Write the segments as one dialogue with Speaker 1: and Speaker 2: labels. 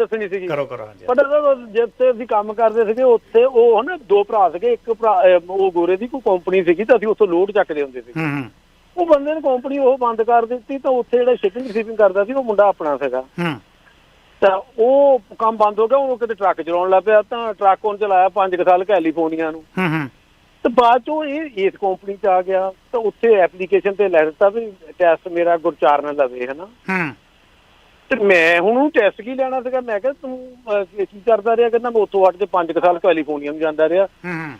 Speaker 1: ਦੱਸਣੀ ਸੀਗੀ।
Speaker 2: ਕਰੋ ਕਰੋ ਹਾਂਜੀ
Speaker 1: ਬਟ ਜਿੱਥੇ ਅਸੀਂ ਕੰਮ ਕਰਦੇ ਸੀਗੇ ਉੱਥੇ ਉਹ ਹਨਾ ਦੋ ਭਰਾ ਸੀਗੇ ਇੱਕ ਭਰਾ ਉਹ ਗੋਰੇ ਦੀ ਕੋਈ ਕੰਪਨੀ ਸੀਗੀ ਤਾਂ ਅਸੀਂ ਉੱਥੋਂ ਲੋਡ ਚੱਕਦੇ ਹੁੰਦੇ ਸੀ
Speaker 2: ਹੂੰ ਹੂੰ।
Speaker 1: ਉਹ ਬੰਦੇ ਨੇ ਕੰਪਨੀ ਉਹ ਬੰਦ ਕਰ ਦਿੱਤੀ ਤਾਂ ਉੱਥੇ ਜਿਹੜਾ ਸ਼ਿਪਿੰਗ ਰਿਸੀਵਿੰਗ ਕਰਦਾ ਸੀ ਉਹ ਮੁੰਡਾ ਆਪਣਾ ਸੀਗਾ।
Speaker 2: ਹੂੰ।
Speaker 1: ਤਾਂ ਉਹ ਕੰਮ ਬੰਦ ਹੋ ਗਿਆ ਉਹ ਕਿਤੇ ਟਰੱਕ ਚਲਾਉਣ ਲੱਗ ਪਿਆ ਤਾਂ ਟਰੱਕ ਉਹਨੇ ਚਲਾਇਆ 5 ਸਾਲ ਕੈਲੀਫੋਰਨੀਆ ਨੂੰ।
Speaker 2: ਹੂੰ ਹੂੰ।
Speaker 1: ਤੇ ਬਾਅਦ ਚੋਂ ਇਹ ਇਸ ਕੰਪਨੀ ਚ ਆ ਗਿਆ। ਤਾਂ ਉੱਥੇ ਐਪਲੀਕੇਸ਼ਨ ਤੇ ਲੈ ਦਿੱਤਾ ਵੀ ਟੈਸਟ ਮੇਰਾ ਗੁਰਚਾਰ ਨਾਲ ਲਵੇ ਹਨਾ
Speaker 2: ਹੂੰ।
Speaker 1: ਤੇ ਮੈਂ ਹੁਣ ਉਹ ਟੈਸਟ ਕੀ ਲੈਣਾ ਸੀਗਾ? ਮੈਂ ਕਿਹਾ ਤੂੰ ਕੀ ਕਰਦਾ ਰਿਹਾ? ਕਹਿੰਦਾ ਮੈਂ ਉੱਥੋਂ ਹਟ ਕੇ 5 ਸਾਲ ਕੈਲੀਫੋਰਨੀਆ ਨੂੰ ਜਾਂਦਾ ਰਿਹਾ।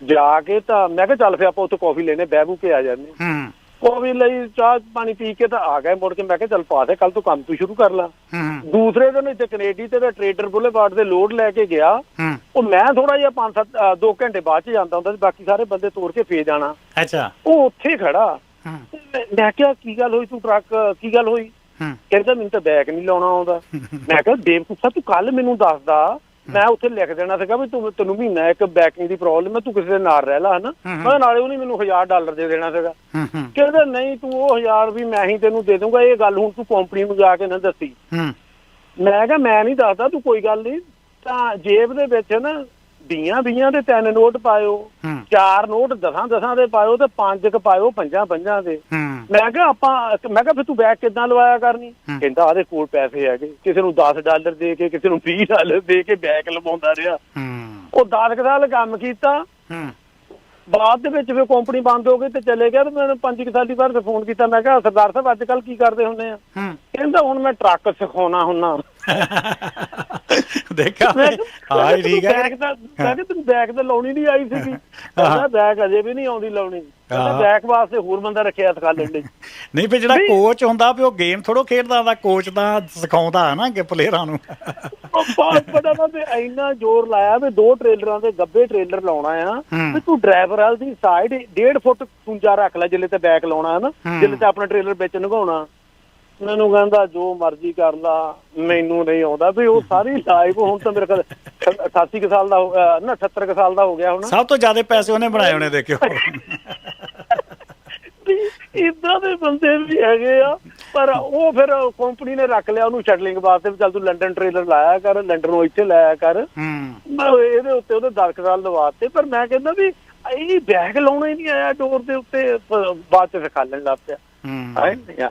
Speaker 1: ਜਾ ਕੇ ਤਾਂ ਮੈਂ ਕਿਹਾ ਚੱਲ ਫੇ ਆਪਾਂ ਉੱਥੋਂ ਕਾਫੀ ਲੈਣੇ ਬਹਿ ਬੂ ਕੇ ਆ ਜਾਂਦੇ ਕਾਫੀ ਲਈ ਚਾਹ ਪਾਣੀ ਪੀ ਕੇ ਤਾਂ ਆ ਗਏ ਮੁੜ ਕੇ। ਮੈਂ ਕਿਹਾ ਚੱਲ ਪਾ ਦੇ ਕੱਲ ਤੋਂ ਕੰਮ ਤੂੰ ਸ਼ੁਰੂ ਕਰ ਲਾ। ਦੂਸਰੇ ਦਿਨ ਇੱਥੇ ਕੈਨੇਡੀ ਤੇ ਟ੍ਰੇਡਰ ਬੁਲੇਵਾਰਡ ਦੇ ਲੋਡ ਲੈ ਕੇ ਗਿਆ। ਉਹ ਮੈਂ ਥੋੜਾ ਜਿਹਾ 5-7 2 ਘੰਟੇ ਬਾਅਦ ਚ ਜਾਂਦਾ ਹੁੰਦਾ ਸੀ ਬਾਕੀ ਸਾਰੇ ਬੰਦੇ ਤੋੜ ਕੇ ਫੇਰ ਜਾਣਾ।
Speaker 2: ਅੱਛਾ।
Speaker 1: ਉਹ ਉੱਥੇ ਖੜਾ। ਮੈਂ- ਕਿਹਾ ਕੀ ਗੱਲ ਹੋਈ ਤੂੰ ਟਰੱਕ ਕੀ ਗੱਲ ਹੋਈ? ਕਹਿੰਦਾ ਮੈਨੂੰ ਤਾਂ ਬੈਕ ਨਹੀਂ ਲਾਉਣਾ ਆਉਂਦਾ। ਮੈਂ ਕਿਹਾ ਬੇਵਕੂਫਾ ਤੂੰ ਕੱਲ ਮੈਨੂੰ ਦੱਸਦਾ। ਮੈਂ ਉੱਥੇ ਲਿਖ ਦੇਣਾ ਸੀਗਾ ਵੀ ਤੂੰ ਤੈਨੂੰ ਮਹੀਨਾ ਇੱਕ ਬੈਕਿੰਗ ਦੀ ਪ੍ਰੋਬਲਮ ਹੈ ਤੂੰ ਕਿਸੇ ਦੇ ਨਾਲ ਰਹਿ ਲਾ ਹਨਾ। ਮੈਂ ਨਾਲੇ ਉਹਨੇ ਮੈਨੂੰ 1000 ਡਾਲਰ ਦੇ ਦੇਣਾ ਸੀਗਾ। ਕਹਿੰਦਾ ਨਹੀਂ ਤੂੰ ਉਹ 1000 ਵੀ ਮੈਂ ਹੀ ਤੈਨੂੰ ਦੇ ਦੂੰਗਾ ਇਹ ਗੱਲ ਹੁਣ ਤੂੰ ਕੰਪਨੀ ਨੂੰ ਜਾ ਕੇ ਨਾ ਦੱਸੀ। ਮੈਂ ਕਿਹਾ ਮੈਂ ਨਹੀਂ ਦੱਸਦਾ ਤੂੰ ਕੋਈ ਗੱਲ ਨਹੀਂ। ਤਾਂ ਜੇਬ ਦੇ ਵਿੱਚ ਨਾ ਵੀਆਂ ਵੀਆਂ ਦੇ ਤਿੰਨ ਨੋਟ ਪਾਇਓ ਚਾਰ ਨੋਟ ਦਸਾਂ ਦਸਾਂ ਦੇ ਪਾਇਓ ਤੇ ਪੰਜ ਕ ਪਾਇਓ ਪੰਜਾਂ ਪੰਜਾਂ ਦੇ। ਮੈਂ ਕਿਹਾ ਆਪਾਂ ਮੈਂ ਕਿਹਾ ਫਿਰ ਤੂੰ ਬੈਗ ਕਿੱਦਾਂ ਲਵਾਇਆ ਕਰਨੀ। ਕਹਿੰਦਾ ਆਦੇ ਕੋਲ ਪੈਸੇ ਹੈਗੇ। ਕਿਸੇ ਨੂੰ 10 ਡਾਲਰ ਦੇ ਕੇ ਕਿਸੇ ਨੂੰ 20 ਡਾਲਰ ਦੇ ਕੇ ਬੈਗ ਲਵਾਉਂਦਾ ਰਿਹਾ। ਉਹ 10 ਕੁ ਸਾਲ ਕੰਮ ਕੀਤਾ। ਬਾਅਦ ਦੇ ਵਿੱਚ ਫਿਰ ਕੰਪਨੀ ਬੰਦ ਹੋ ਗਈ ਤੇ ਚਲੇ ਗਿਆ ਤੇ ਮੈਨੂੰ ਪੰਜ ਕੁ ਸਾਲੀ ਬਾਅਦ ਫੋਨ ਕੀਤਾ। ਮੈਂ ਕਿਹਾ ਸਰਦਾਰ ਸਾਹਿਬ ਅੱਜ ਕੱਲ ਕੀ ਕਰਦੇ ਹੁੰਦੇ ਆ? ਕਹਿੰਦਾ ਹੁਣ ਮੈਂ ਟਰੱਕ ਸਿਖਾਉਣਾ ਹੁੰਨਾ।
Speaker 2: ਦੇਖਾ। ਹਾਂ ਠੀਕ ਹੈ
Speaker 1: ਬੈਗ ਤਾਂ ਮੈਂ ਕਿਹਾ ਤੈਨੂੰ ਬੈਗ ਤਾਂ ਲਾਉਣੀ ਨਹੀਂ ਆਈ ਸੀਗੀ। ਕਹਿੰਦਾ ਬੈਗ ਅਜੇ ਵੀ ਨਹੀਂ ਆਉਂਦੀ ਲਾਉਣੀ। ਕਹਿੰਦਾ। ਬੈਗ ਵਾਸਤੇ ਹੋਰ ਬੰਦਾ ਰੱਖਿਆ ਸਿਖਾ ਲੈਣ ਲਈ
Speaker 2: ਨਹੀਂ ਫਿਰ ਜਿਹੜਾ ਕੋਚ ਹੁੰਦਾ ਵੀ ਉਹ ਗੇਮ ਥੋੜੋ ਖੇਡਦਾ ਹੁੰਦਾ ਕੋਚ ਤਾਂ ਸਿਖਾਉਂਦਾ ਹੈ ਨਾ ਕਿ ਪਲੇਅਰਾਂ ਨੂੰ।
Speaker 1: ਬੜਾ ਵਾ ਵੀ ਇੰਨਾ ਜ਼ੋਰ ਲਾਇਆ ਵੀ ਦੋ ਟ੍ਰੇਲਰਾਂ ਦੇ ਗੱਬੇ ਟ੍ਰੇਲਰ ਲਾਉਣਾ ਆ। ਵੀ ਤੂੰ ਡਰਾਈਵਰ ਵਾਲ ਦੀ ਸਾਈਡ 1.5 ਫੁੱਟ ਖੁੰਜਾ ਰੱਖ ਲੈ ਜਿੱਲੇ ਤੇ ਬੈਕ ਲਾਉਣਾ ਹੈ ਨਾ। ਜਿੱਲੇ ਤੇ ਆਪਣਾ ਟ੍ਰੇਲਰ ਵਿੱਚ ਨਗਾਉਣਾ ਮੈਨੂੰ ਕਹਿੰਦਾ ਜੋ ਮਰਜ਼ੀ ਕਰ ਲਾ ਮੈਨੂੰ ਨਹੀਂ ਆਉਂਦਾ। ਵੀ ਉਹ ਸਾਰੀ ਲਾਈਵ ਹੁਣ ਤਾਂ ਮੇਰੇ ਕੋਲ 88 ਕੁ ਸਾਲ ਦਾ ਨਾ 78 ਕੁ ਸਾਲ ਦਾ ਹੋ ਗਿਆ ਹੁਣ।
Speaker 2: ਸਭ ਤੋਂ ਜ਼ਿਆਦਾ ਪੈਸੇ ਉਹਨੇ ਬਣਾਏ ਹੋਣੇ ਦੇਖਿਓ।
Speaker 1: ਇਦਾਂ ਦੇ ਬੰਦੇ ਵੀ ਹੈਗੇ ਆ ਪਰ ਉਹ ਫਿਰ ਕੰਪਨੀ ਨੇ ਰੱਖ ਲਿਆ ਉਹਨੂੰ ਸ਼ਟਲਿੰਗ ਵਾਸਤੇ ਵੀ ਚੱਲ ਤੂੰ ਲੰਡਨ ਟ੍ਰੇਲਰ ਲਾਇਆ ਕਰ ਲੰਡਨ ਨੂੰ ਇੱਥੇ ਲਾਇਆ ਕਰ।
Speaker 2: ਹੂੰ।
Speaker 1: ਮੈਂ ਇਹਦੇ ਉੱਤੇ ਉਹਦੇ 10 ਸਾਲ ਲਵਾਤੇ ਪਰ ਮੈਂ ਕਹਿੰਦਾ ਵੀ ਇਹ ਬੈਗ ਲਾਉਣਾ ਹੀ ਨਹੀਂ ਆਇਆ ਡੋਰ ਦੇ ਉੱਤੇ ਬਾਅਦ ਚ ਸਿਖਾ ਲੈਣ ਲੱਗ ਪਿਆ।
Speaker 2: ਹੂੰ।
Speaker 1: ਹਾਂ